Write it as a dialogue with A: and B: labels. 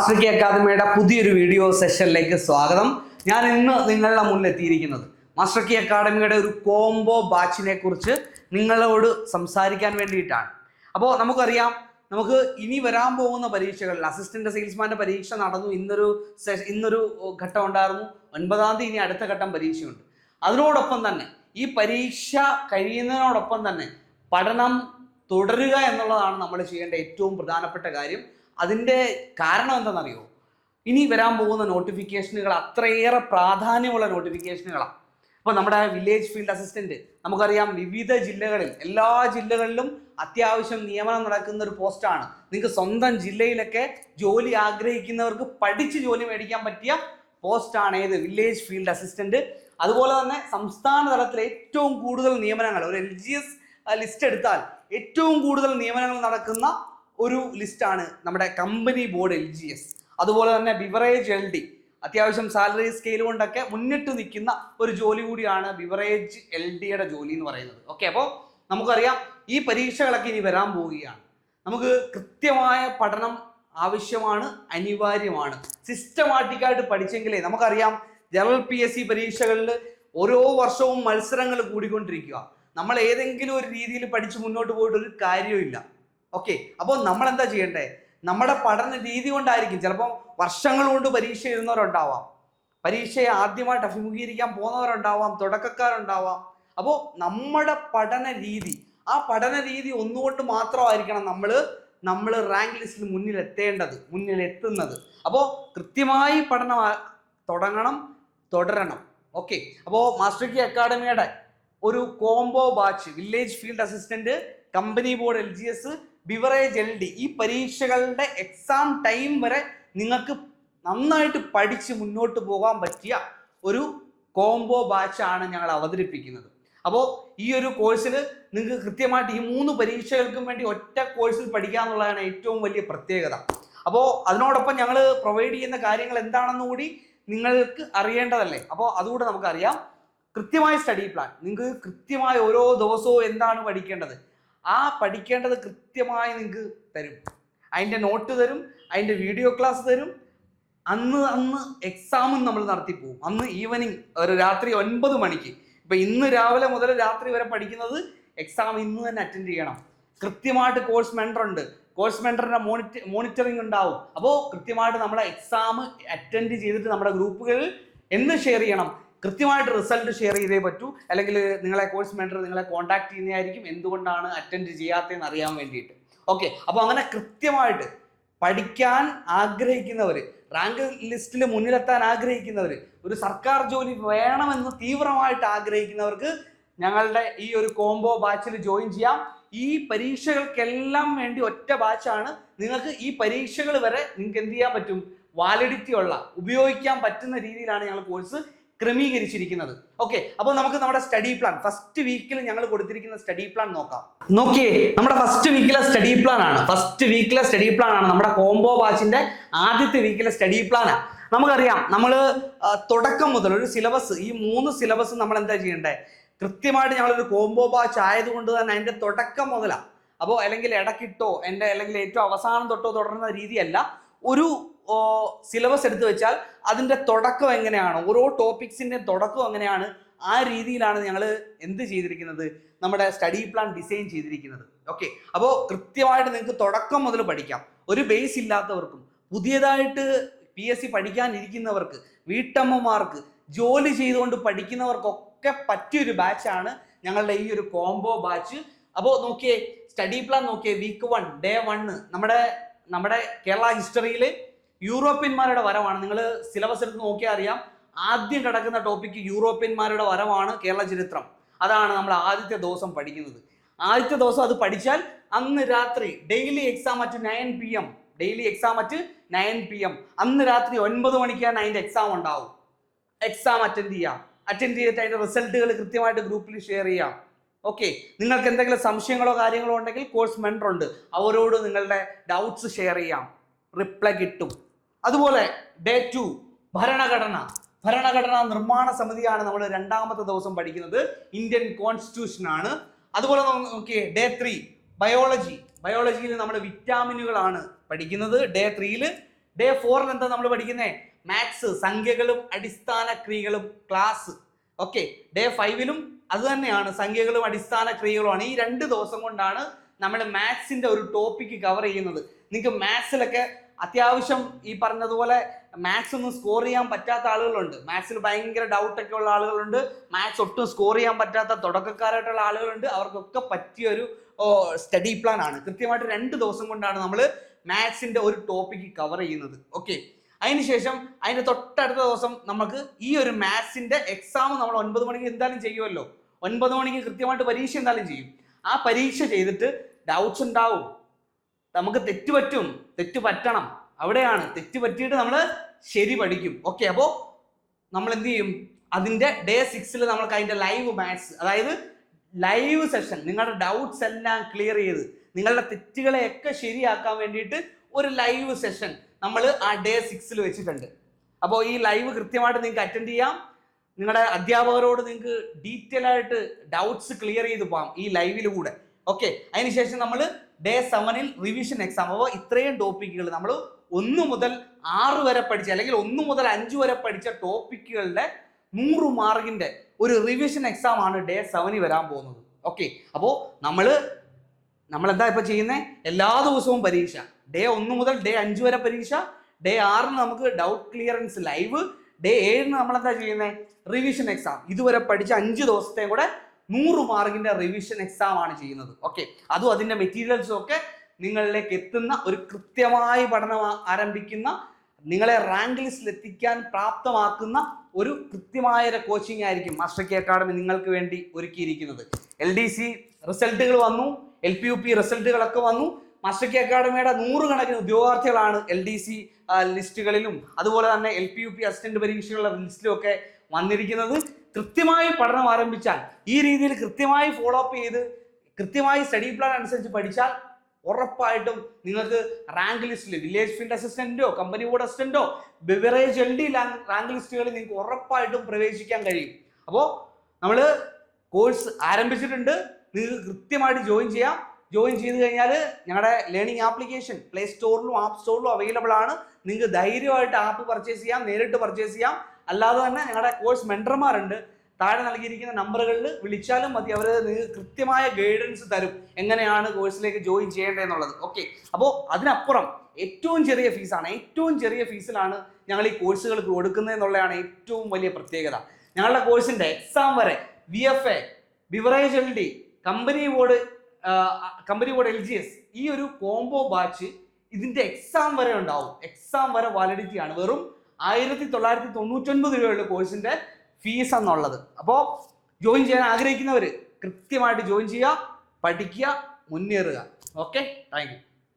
A: Master കി അക്കാദമിയുടെ പുതിയൊരു video സെഷനിലേക്ക് സ്വാഗതം. ഞാൻ ഇന്ന് നിങ്ങളുടെ മുന്നിൽ എത്തിയിരിക്കുന്നത് മാസ്റ്റർക്കി അക്കാദമിയുടെ ഒരു കോംബോ ബാച്ചിനെ കുറിച്ച് നിങ്ങളോട് സംസാരിക്കാൻ വേണ്ടിയിട്ടാണ്. അപ്പോൾ നമുക്കറിയാം നമുക്ക് ഇനി വരാൻ പോകുന്ന പരീക്ഷകളിൽ അസിസ്റ്റന്റ് സെയിൽസ്മാന്റെ പരീക്ഷ നടന്നു ഇന്നൊരു ഇന്നൊരു ഘട്ടം ഉണ്ടായിരുന്നു. ഒൻപതാം തീയതി ഇനി അടുത്ത ഘട്ടം പരീക്ഷയുണ്ട്. അതിനോടൊപ്പം തന്നെ ഈ പരീക്ഷ കഴിയുന്നതിനോടൊപ്പം തന്നെ പഠനം തുടരുക എന്നുള്ളതാണ് നമ്മൾ ചെയ്യേണ്ട ഏറ്റവും പ്രധാനപ്പെട്ട കാര്യം. അതിന്റെ കാരണം എന്താണെന്നറിയോ? ഇനി വരാൻ പോകുന്ന നോട്ടിഫിക്കേഷനുകൾ അത്രയേറെ പ്രാധാന്യമുള്ള നോട്ടിഫിക്കേഷനുകളാണ് അപ്പോൾ നമ്മുടെ വില്ലേജ് ഫീൽഡ് അസിസ്റ്റന്റ് നമുക്കറിയാം വിവിധ ജില്ലകളിൽ എല്ലാ ജില്ലകളിലും അത്യാവശ്യം നിയമനം നടക്കുന്ന ഒരു പോസ്റ്റാണ് നിങ്ങൾക്ക് സ്വന്തം ജില്ലയിലൊക്കെ ജോലി ആഗ്രഹിക്കുന്നവർക്ക് പഠിച്ച് ജോലി മേടിക്കാൻ പറ്റിയ പോസ്റ്റാണ് ഏത്? വില്ലേജ് ഫീൽഡ് അസിസ്റ്റന്റ് അതുപോലെ തന്നെ സംസ്ഥാന തലത്തിൽ ഏറ്റവും കൂടുതൽ നിയമനങ്ങൾ ഒരു എൽ ജി എസ് ലിസ്റ്റ് എടുത്താൽ ഏറ്റവും കൂടുതൽ നിയമനങ്ങൾ നടക്കുന്ന ഒരു ലിസ്റ്റാണ് നമ്മുടെ company board L G S അതുപോലെ തന്നെ ബിവറേജ് എൽ ഡി അത്യാവശ്യം സാലറി സ്കെയിൽ കൊണ്ടൊക്കെ മുന്നിട്ട് നിൽക്കുന്ന ഒരു ജോലി കൂടിയാണ് ബിവറേജ് എൽ ഡിയുടെ ജോലി എന്ന് പറയുന്നത്. ഓക്കെ അപ്പോൾ നമുക്കറിയാം ഈ പരീക്ഷകളൊക്കെ ഇനി വരാൻ പോവുകയാണ്. നമുക്ക് കൃത്യമായ പഠനം ആവശ്യമാണ് അനിവാര്യമാണ്. സിസ്റ്റമാറ്റിക്കായിട്ട് പഠിച്ചെങ്കിലേ നമുക്കറിയാം ജനറൽ പി എസ് സി പരീക്ഷകളിൽ ഓരോ വർഷവും മത്സരങ്ങൾ കൂടിക്കൊണ്ടിരിക്കുക. നമ്മൾ ഏതെങ്കിലും ഒരു രീതിയിൽ പഠിച്ച് മുന്നോട്ട് പോയിട്ട് ഒരു കാര്യമില്ല ഓക്കെ അപ്പോൾ നമ്മൾ എന്താ ചെയ്യണ്ടേ? നമ്മുടെ പഠന രീതി കൊണ്ടായിരിക്കും. ചിലപ്പോൾ വർഷങ്ങൾ കൊണ്ട് പരീക്ഷ എഴുതുന്നവരുണ്ടാവാം. പരീക്ഷയെ ആദ്യമായിട്ട് അഭിമുഖീകരിക്കാൻ പോകുന്നവരുണ്ടാവാം തുടക്കക്കാരുണ്ടാവാം. അപ്പോൾ നമ്മുടെ പഠന രീതി ആ പഠന രീതി ഒന്നുകൊണ്ട് മാത്രമായിരിക്കണം നമ്മൾ നമ്മൾ റാങ്ക് ലിസ്റ്റിൽ മുന്നിൽ എത്തേണ്ടത് മുന്നിൽ എത്തുന്നത്. അപ്പോൾ കൃത്യമായി പഠനം തുടങ്ങണം തുടരണം. ഓക്കെ അപ്പോൾ മാസ്റ്റർ കി അക്കാഡമിയുടെ ഒരു combo batch village field assistant company board L G S beverage L D ഈ പരീക്ഷകളുടെ എക്സാം ടൈം വരെ നിങ്ങൾക്ക് നന്നായിട്ട് പഠിച്ച് മുന്നോട്ട് പോകാൻ പറ്റിയ ഒരു കോംബോ ബാച്ചാണ് ഞങ്ങൾ അവതരിപ്പിക്കുന്നത്. അപ്പോൾ ഈ ഒരു കോഴ്സിൽ നിങ്ങൾക്ക് കൃത്യമായിട്ട് ഈ മൂന്ന് പരീക്ഷകൾക്കും വേണ്ടി ഒറ്റ കോഴ്സിൽ പഠിക്കുക എന്നുള്ളതാണ് ഏറ്റവും വലിയ പ്രത്യേകത. അപ്പോൾ അതിനോടൊപ്പം ഞങ്ങൾ പ്രൊവൈഡ് ചെയ്യുന്ന കാര്യങ്ങൾ എന്താണെന്ന് കൂടി നിങ്ങൾക്ക് അറിയേണ്ടതല്ലേ? അപ്പോൾ അതുകൂടെ നമുക്കറിയാം. കൃത്യമായ സ്റ്റഡി പ്ലാൻ നിങ്ങൾക്ക് കൃത്യമായ ഓരോ ദിവസവും എന്താണ് പഠിക്കേണ്ടത്? ആ പഠിക്കേണ്ടത് കൃത്യമായി നിങ്ങൾക്ക് തരും. അതിന്റെ നോട്ട് തരും അതിന്റെ വീഡിയോ ക്ലാസ് തരും. അന്ന് അന്ന് എക്സാമും നമ്മൾ നടത്തി പോകും അന്ന് ഈവനിങ് ഒരു രാത്രി ഒൻപത് മണിക്ക്. ഇപ്പം ഇന്ന് രാവിലെ മുതൽ രാത്രി വരെ പഠിക്കുന്നത് എക്സാം ഇന്ന് തന്നെ അറ്റൻഡ് ചെയ്യണം. കൃത്യമായിട്ട് കോഴ്സ് മെന്റർ ഉണ്ട്. കോഴ്സ് മെന്ററിന്റെ മോണിറ്റ മോണിറ്ററിംഗ് ഉണ്ടാവും. അപ്പോൾ കൃത്യമായിട്ട് നമ്മുടെ എക്സാം അറ്റൻഡ് ചെയ്തിട്ട് നമ്മുടെ ഗ്രൂപ്പുകളിൽ എന്ത് ഷെയർ ചെയ്യണം. കൃത്യമായിട്ട് റിസൾട്ട് ഷെയർ ചെയ്തേ പറ്റൂ. അല്ലെങ്കിൽ നിങ്ങളെ കോഴ്സ് മെന്റർ നിങ്ങളെ കോൺടാക്ട് ചെയ്യുന്നതായിരിക്കും. എന്തുകൊണ്ടാണ് അറ്റൻഡ് ചെയ്യാത്തതെന്ന് അറിയാൻ വേണ്ടിയിട്ട്. ഓക്കെ അപ്പോൾ അങ്ങനെ കൃത്യമായിട്ട് പഠിക്കാൻ ആഗ്രഹിക്കുന്നവർ റാങ്ക് ലിസ്റ്റിൽ മുന്നിലെത്താൻ ആഗ്രഹിക്കുന്നവർ ഒരു സർക്കാർ ജോലി വേണമെന്ന് തീവ്രമായിട്ട് ആഗ്രഹിക്കുന്നവർക്ക് ഞങ്ങളുടെ ഈ ഒരു കോംബോ ബാച്ചിൽ ജോയിൻ ചെയ്യാം. ഈ പരീക്ഷകൾക്കെല്ലാം വേണ്ടി ഒറ്റ ബാച്ചാണ് നിങ്ങൾക്ക് ഈ പരീക്ഷകൾ വരെ നിങ്ങൾക്ക് എന്ത് ചെയ്യാൻ പറ്റും? വാലിഡിറ്റി ഉള്ള ഉപയോഗിക്കാൻ പറ്റുന്ന രീതിയിലാണ് ഞങ്ങൾ കോഴ്സ് ക്രമീകരിച്ചിരിക്കുന്നത്. ഓക്കെ അപ്പോൾ നമുക്ക് നമ്മുടെ സ്റ്റഡി പ്ലാൻ ഫസ്റ്റ് വീക്കിൽ ഞങ്ങൾ കൊടുത്തിരിക്കുന്ന സ്റ്റഡി പ്ലാൻ നോക്കാം. നോക്കിയേ നമ്മുടെ ഫസ്റ്റ് വീക്കിലെ സ്റ്റഡി പ്ലാൻ ആണ്. ഫസ്റ്റ് വീക്കിലെ സ്റ്റഡി പ്ലാൻ ആണ്. നമ്മുടെ കോംബോ ബാച്ചിന്റെ ആദ്യത്തെ വീക്കിലെ സ്റ്റഡി പ്ലാനാണ് നമുക്കറിയാം നമ്മൾ തുടക്കം മുതൽ ഒരു സിലബസ് ഈ മൂന്ന് സിലബസ് നമ്മൾ എന്താ ചെയ്യേണ്ടത് കൃത്യമായിട്ട് ഞങ്ങളൊരു കോംബോ ബാച്ച് ആയതുകൊണ്ട് തന്നെ അതിന്റെ തുടക്കം മുതലാണ് അപ്പോൾ അല്ലെങ്കിൽ ഇടക്കിട്ടോ എന്റെ അല്ലെങ്കിൽ ഏറ്റവും അവസാനം തൊട്ടോ തുടരുന്ന രീതിയല്ല. ഒരു സിലബസ് എടുത്തു വെച്ചാൽ അതിന്റെ തുടക്കം എങ്ങനെയാണ്? ഓരോ ടോപ്പിക്സിന്റെ തുടക്കം എങ്ങനെയാണ്? ആ രീതിയിലാണ് ഞങ്ങൾ എന്ത് ചെയ്തിരിക്കുന്നത്? നമ്മുടെ സ്റ്റഡി പ്ലാൻ ഡിസൈൻ ചെയ്തിരിക്കുന്നത്. ഓക്കെ അപ്പോൾ കൃത്യമായിട്ട് നിങ്ങൾക്ക് തുടക്കം മുതൽ പഠിക്കാം. ഒരു ബേസ് ഇല്ലാത്തവർക്കും പുതിയതായിട്ട് പി എസ് സി പഠിക്കാനിരിക്കുന്നവർക്ക് വീട്ടമ്മമാർക്ക് ജോലി ചെയ്തുകൊണ്ട് പഠിക്കുന്നവർക്കൊക്കെ പറ്റിയൊരു ബാച്ചാണ് ഞങ്ങളുടെ ഈ ഒരു കോംബോ ബാച്ച് അപ്പോൾ നോക്കിയേ സ്റ്റഡി പ്ലാൻ നോക്കിയേ വീക്ക് വൺ ഡേ വണ്ണ് നമ്മുടെ നമ്മുടെ കേരള ഹിസ്റ്ററിയിൽ യൂറോപ്യന്മാരുടെ വരവാണ്. നിങ്ങൾ സിലബസ് എടുത്ത് നോക്കിയാൽ അറിയാം ആദ്യം കിടക്കുന്ന ടോപ്പിക്ക് യൂറോപ്യന്മാരുടെ വരവാണ് കേരള ചരിത്രം. അതാണ് നമ്മൾ ആദ്യത്തെ ദിവസം പഠിക്കുന്നത്. ആദ്യത്തെ ദിവസം അത് പഠിച്ചാൽ അന്ന് രാത്രി daily exam at nine P M daily exam at nine P M അന്ന് രാത്രി ഒൻപത് മണിക്കാണ് അതിന്റെ എക്സാം ഉണ്ടാവും. എക്സാം അറ്റൻഡ് ചെയ്യാം. അറ്റൻഡ് ചെയ്തിട്ട് അതിന്റെ റിസൾട്ടുകൾ കൃത്യമായിട്ട് ഗ്രൂപ്പിൽ ഷെയർ ചെയ്യാം. ഓക്കെ നിങ്ങൾക്ക് എന്തെങ്കിലും സംശയങ്ങളോ കാര്യങ്ങളോ ഉണ്ടെങ്കിൽ കോഴ്സ് മെന്റർ ഉണ്ട്. അവരോട് നിങ്ങളുടെ ഡൗട്ട്സ് ഷെയർ ചെയ്യാം. റിപ്ലൈ കിട്ടും. അതുപോലെ ഡേ ടു ഭരണഘടന. ഭരണഘടനാ നിർമ്മാണ സമിതിയാണ് നമ്മൾ രണ്ടാമത്തെ ദിവസം പഠിക്കുന്നത്. ഇന്ത്യൻ കോൺസ്റ്റിറ്റ്യൂഷൻ ആണ്. അതുപോലെ നോക്കിയേ ഡേ ത്രീ ബയോളജി ബയോളജിയിൽ നമ്മൾ വിറ്റാമിനുകളാണ് പഠിക്കുന്നത്. ഡേ ത്രീയിൽ ഡേ ഫോറിൽ എന്താ നമ്മൾ പഠിക്കുന്നത് മാത്സ് സംഖ്യകളും അടിസ്ഥാന ക്രിയകളും ക്ലാസ് ഓക്കെ ഡേ ഫൈവിലും അത് തന്നെയാണ്. സംഖ്യകളും അടിസ്ഥാന ക്രിയകളുമാണ്. ഈ രണ്ട് ദിവസം കൊണ്ടാണ് നമ്മൾ മാത്സിന്റെ ഒരു ടോപ്പിക്ക് കവർ ചെയ്യുന്നത്. നിങ്ങൾക്ക് മാത്സിലൊക്കെ അത്യാവശ്യം ഈ പറഞ്ഞതുപോലെ മാത്സ് ഒന്നും സ്കോർ ചെയ്യാൻ പറ്റാത്ത ആളുകളുണ്ട്. മാത്സിൽ ഭയങ്കര ഡൗട്ട് ഒക്കെ ഉള്ള ആളുകളുണ്ട്. മാത്സ് ഒട്ടും സ്കോർ ചെയ്യാൻ പറ്റാത്ത തുടക്കക്കാരായിട്ടുള്ള ആളുകളുണ്ട്. അവർക്കൊക്കെ പറ്റിയ ഒരു സ്റ്റഡി പ്ലാൻ ആണ്. കൃത്യമായിട്ട് രണ്ട് ദിവസം കൊണ്ടാണ് നമ്മൾ മാത്സിന്റെ ഒരു ടോപ്പിക്ക് കവർ ചെയ്യുന്നത്. ഓക്കെ അതിനുശേഷം അതിന്റെ തൊട്ടടുത്ത ദിവസം നമുക്ക് ഈ ഒരു മാത്സിന്റെ എക്സാം നമ്മൾ ഒൻപത് മണിക്ക് എന്തായാലും ചെയ്യുമല്ലോ ഒൻപത് മണിക്ക് കൃത്യമായിട്ട് പരീക്ഷ എന്തായാലും ചെയ്യും. ആ പരീക്ഷ ചെയ്തിട്ട് ഡൗട്ട്സ് ഉണ്ടാവും. നമുക്ക് തെറ്റ് പറ്റും പറ്റണം. അവിടെയാണ്. തെറ്റ് പറ്റിയിട്ട് നമ്മൾ ശരി പഠിക്കും. ഓക്കെ അപ്പോൾ നമ്മൾ എന്ത് ചെയ്യും? അതിന്റെ ഡേ സിക്സിൽ നമ്മൾക്ക് അതിന്റെ ലൈവ് മാത്സ് അതായത് ലൈവ് സെഷൻ നിങ്ങളുടെ ഡൗട്ട്സ് എല്ലാം ക്ലിയർ ചെയ്ത് നിങ്ങളുടെ തെറ്റുകളെയൊക്കെ ശരിയാക്കാൻ വേണ്ടിയിട്ട് ഒരു ലൈവ് സെഷൻ നമ്മൾ ആ ഡേ സിക്സിൽ വെച്ചിട്ടുണ്ട്. അപ്പോൾ ഈ ലൈവ് കൃത്യമായിട്ട് നിങ്ങൾക്ക് അറ്റൻഡ് ചെയ്യാം. നിങ്ങളുടെ അധ്യാപകരോട് നിങ്ങൾക്ക് ഡീറ്റെയിൽ ആയിട്ട് ഡൗട്ട്സ് ക്ലിയർ ചെയ്ത് പോകാം ഈ ലൈവിലൂടെ ഓക്കെ അതിനുശേഷം നമ്മൾ ഡേ സെവനിൽ റിവിഷൻ എക്സാം അപ്പോൾ ഇത്രയും ടോപ്പിക്കുകൾ നമ്മൾ ഒന്ന് മുതൽ ആറ് വരെ പഠിച്ച അല്ലെങ്കിൽ ഒന്ന് മുതൽ അഞ്ച് വരെ പഠിച്ച ടോപ്പിക്കുകളുടെ നൂറ് മാർക്കിന്റെ ഒരു റിവിഷൻ എക്സാം ആണ് ഡേ സെവനിൽ വരാൻ പോകുന്നത്. ഓക്കെ അപ്പോൾ നമ്മൾ നമ്മൾ എന്താ ഇപ്പൊ ചെയ്യുന്നത് എല്ലാ ദിവസവും പരീക്ഷ. ഡേ ഒന്ന് മുതൽ ഡേ അഞ്ച് വരെ പരീക്ഷ. ഡേ ആറിന് നമുക്ക് ഡൗട്ട് ക്ലിയറൻസ് ലൈവ് ഡേ ഏഴിന് നമ്മൾ എന്താ ചെയ്യുന്നത് റിവിഷൻ എക്സാം ഇതുവരെ പഠിച്ച അഞ്ച് ദിവസത്തെയും കൂടെ നൂറ് മാർക്കിന്റെ റിവിഷൻ എക്സാം ആണ് ചെയ്യുന്നത്. ഓക്കെ അതും അതിന്റെ മെറ്റീരിയൽസും ഒക്കെ നിങ്ങളിലേക്ക് എത്തുന്ന ഒരു കൃത്യമായി പഠനം ആരംഭിക്കുന്ന നിങ്ങളെ റാങ്ക് ലിസ്റ്റിൽ എത്തിക്കാൻ പ്രാപ്തമാക്കുന്ന ഒരു കൃത്യമായ ഒരു കോച്ചിങ് ആയിരിക്കും മാസ്റ്റർ കെ അക്കാഡമി നിങ്ങൾക്ക് വേണ്ടി ഒരുക്കിയിരിക്കുന്നത്. എൽ ഡി സി റിസൾട്ടുകൾ വന്നു എൽ പി യു പി റിസൾട്ടുകളൊക്കെ വന്നു. മാസ്റ്റർ കെ അക്കാഡമിയുടെ നൂറുകണക്കിന് ഉദ്യോഗാർത്ഥികളാണ് എൽ ഡി സി ലിസ്റ്റുകളിലും അതുപോലെ തന്നെ L P U P assistant പരീക്ഷകളുടെ ലിസ്റ്റിലും ഒക്കെ വന്നിരിക്കുന്നത്. കൃത്യമായി പഠനം ആരംഭിച്ചാൽ ഈ രീതിയിൽ കൃത്യമായി ഫോളോ അപ്പ് ചെയ്ത് കൃത്യമായി സ്റ്റഡി പ്ലാൻ അനുസരിച്ച് പഠിച്ചാൽ ഉറപ്പായിട്ടും നിങ്ങൾക്ക് റാങ്ക് ലിസ്റ്റിൽ വില്ലേജ് ഫീൽഡ് അസിസ്റ്റന്റോ കമ്പനി ബോർഡ് അസിസ്റ്റന്റോ ബിവറേജ് എൽ ഡി റാങ്ക് ലിസ്റ്റുകളിൽ നിങ്ങൾക്ക് ഉറപ്പായിട്ടും പ്രവേശിക്കാൻ കഴിയും. അപ്പോൾ നമ്മൾ കോഴ്സ് ആരംഭിച്ചിട്ടുണ്ട്. നിങ്ങൾക്ക് കൃത്യമായിട്ട് ജോയിൻ ചെയ്യാം. ജോയിൻ ചെയ്ത് കഴിഞ്ഞാൽ ഞങ്ങളുടെ ലേണിംഗ് ആപ്ലിക്കേഷൻ പ്ലേ സ്റ്റോറിലും ആപ്പ് സ്റ്റോറിലും അവൈലബിൾ ആണ്. നിങ്ങൾക്ക് ധൈര്യമായിട്ട് ആപ്പ് പർച്ചേസ് ചെയ്യാം നേരിട്ട് പർച്ചേസ് ചെയ്യാം. അല്ലാതെ തന്നെ ഞങ്ങളുടെ കോഴ്സ് മെന്റർമാരുണ്ട് താഴെ നൽകിയിരിക്കുന്ന നമ്പറുകളിൽ വിളിച്ചാലും മതി. അവർ കൃത്യമായ ഗൈഡൻസ് തരും. എങ്ങനെയാണ് കോഴ്സിലേക്ക് ജോയിൻ ചെയ്യേണ്ടതെന്നുള്ളത്. ഓക്കെ അപ്പോൾ അതിനപ്പുറം ഏറ്റവും ചെറിയ ഫീസാണ് ഏറ്റവും ചെറിയ ഫീസിലാണ് ഞങ്ങൾ ഈ കോഴ്സുകൾ കൊടുക്കുന്നത് എന്നുള്ളതാണ് ഏറ്റവും വലിയ പ്രത്യേകത. ഞങ്ങളുടെ കോഴ്സിന്റെ എക്സാം വരെ V F A beverage L D company board company board L G S ഈ ഒരു കോംബോ ബാച്ച് ഇതിന്റെ എക്സാം വരെ ഉണ്ടാവും. എക്സാം വരെ വാലിഡിറ്റിയാണ് വെറും ആയിരത്തി തൊള്ളായിരത്തി തൊണ്ണൂറ്റൊൻപത് രൂപയുള്ള കോഴ്സിന്റെ ഫീസ് എന്നുള്ളത്. അപ്പോൾ ജോയിൻ ചെയ്യാൻ ആഗ്രഹിക്കുന്നവർ കൃത്യമായിട്ട് ജോയിൻ ചെയ്യുക പഠിക്കുക മുന്നേറുക. Okay thank